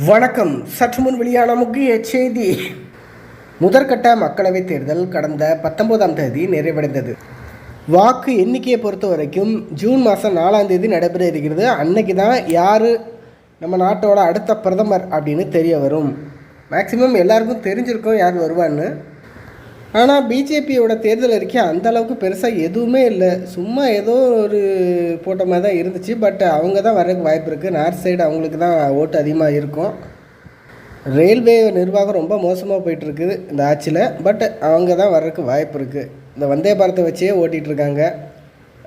வணக்கம். சற்று முன் வெளியான முக்கிய செய்தி. முதற்கட்ட மக்களவைத் தேர்தல் கடந்த பத்தொன்பதாம் தேதி நிறைவடைந்தது. வாக்கு எண்ணிக்கையை பொறுத்த வரைக்கும் ஜூன் மாதம் நாலாம் தேதி நடைபெற இருக்கிறது. அன்னைக்கு தான் யார் நம்ம நாட்டோட அடுத்த பிரதமர் அப்படின்னு தெரிய வரும். மேக்சிமம் எல்லாருக்கும் தெரிஞ்சிருக்கும் யார் வருவான்னு. ஆனால் பிஜேபியோட தேர்தல் அறிக்கை அந்த அளவுக்கு பெருசாக எதுவுமே இல்லை. சும்மா ஏதோ ஒரு போட்ட மாதிரி தான் இருந்துச்சு. பட் அவங்க தான் வர்றதுக்கு வாய்ப்பு இருக்குது நார்த் சைடு அவங்களுக்கு தான் ஓட்டு அதிகமாக இருக்கும். ரயில்வே நிர்வாகம் ரொம்ப மோசமாக போயிட்டுருக்குது இந்த ஆட்சியில். பட் அவங்க தான் வர்றதுக்கு வாய்ப்பு இருக்குது இந்த வந்தே பாரத்தை வச்சே ஓட்டிகிட்டு இருக்காங்க.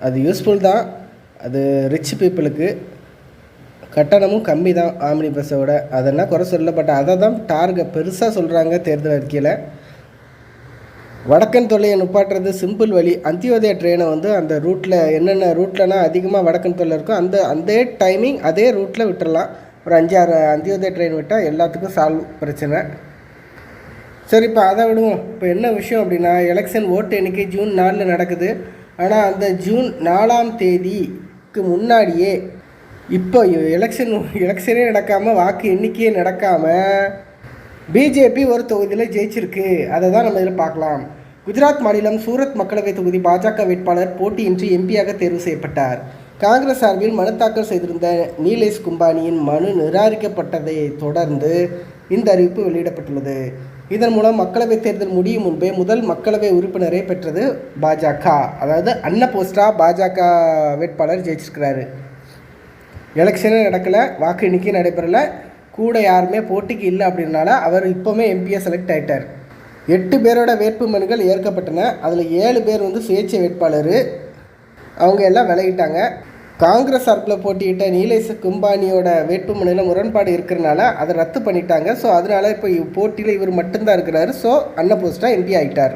அது யூஸ்ஃபுல் தான். அது ரிச் பீப்புளுக்கு கட்டணமும் கம்மி தான். ஆம்னி பஸ்ஸோட அதெல்லாம் குறை சொல்லல. பட் அதை தான் டார்கெட் பெருசாக சொல்கிறாங்க தேர்தல் அறிக்கையில். வடக்கன் தொல்லையை நுப்பாட்டுறது சிம்பிள் வழி. அந்தியோதய ட்ரெயினை வந்து அந்த ரூட்டில் என்னென்ன ரூட்லனா அதிகமாக வடக்கன் தொல்லை இருக்கோ அந்த அதே டைமிங் அதே ரூட்டில் விட்டுடலாம் ஒரு அஞ்சாறு அந்தியோதய ட்ரெயின் விட்டால் எல்லாத்துக்கும் சால்வ் பிரச்சனை. சரி இப்போ அதை விடுவோம். இப்போ என்ன விஷயம் அப்படின்னா எலெக்ஷன் ஓட்டு எண்ணிக்கை ஜூன் நாலில் நடக்குது. ஆனால் அந்த ஜூன் நாலாம் தேதிக்கு முன்னாடியே இப்போ எலெக்ஷன் எலெக்ஷனே நடக்காமல் வாக்கு எண்ணிக்கையே நடக்காமல் பிஜேபி ஒரு தொகுதியில் ஜெயிச்சிருக்கு. அதை தான் நம்ம இதில் பார்க்கலாம். குஜராத் மாநிலம் சூரத் மக்களவை தொகுதி பாஜக வேட்பாளர் போட்டியின்றி எம்பியாக தேர்வு செய்யப்பட்டார். காங்கிரஸ் சார்பில் மனு தாக்கல் செய்திருந்த நீலேஷ் கும்பானியின் மனு நிராகரிக்கப்பட்டதை தொடர்ந்து இந்த அறிவிப்பு வெளியிடப்பட்டுள்ளது. இதன் மூலம் மக்களவைத் தேர்தல் முடியும் முன்பே முதல் மக்களவை உறுப்பினரை பெற்றது பாஜக. அதாவது அன்ன போஸ்டா பாஜக வேட்பாளர் ஜெயிச்சிருக்கிறாரு. எலெக்ஷனே நடக்கலை வாக்கு எண்ணிக்கை நடைபெறலை. கூட யாருமே போட்டிக்கு இல்லை அப்படின்னால அவர் இப்போவுமே எம்பியை செலக்ட் ஆகிட்டார் எட்டு பேரோட வேட்புமனுகள் ஏற்கப்பட்டன. அதில் ஏழு பேர் வந்து சுயேட்சை வேட்பாளர். அவங்க எல்லாம் விலகிட்டாங்க. காங்கிரஸ் சார்பில் போட்டியிட்ட நீலேஷ் கும்பானியோட வேட்புமனுவில் முரண்பாடு இருக்கிறனால அதை ரத்து பண்ணிட்டாங்க. ஸோ அதனால இப்போ போட்டியில் இவர் மட்டும்தான் இருக்கிறாரு. ஸோ அன்னபோஸ்டாக எம்பி ஆகிட்டார்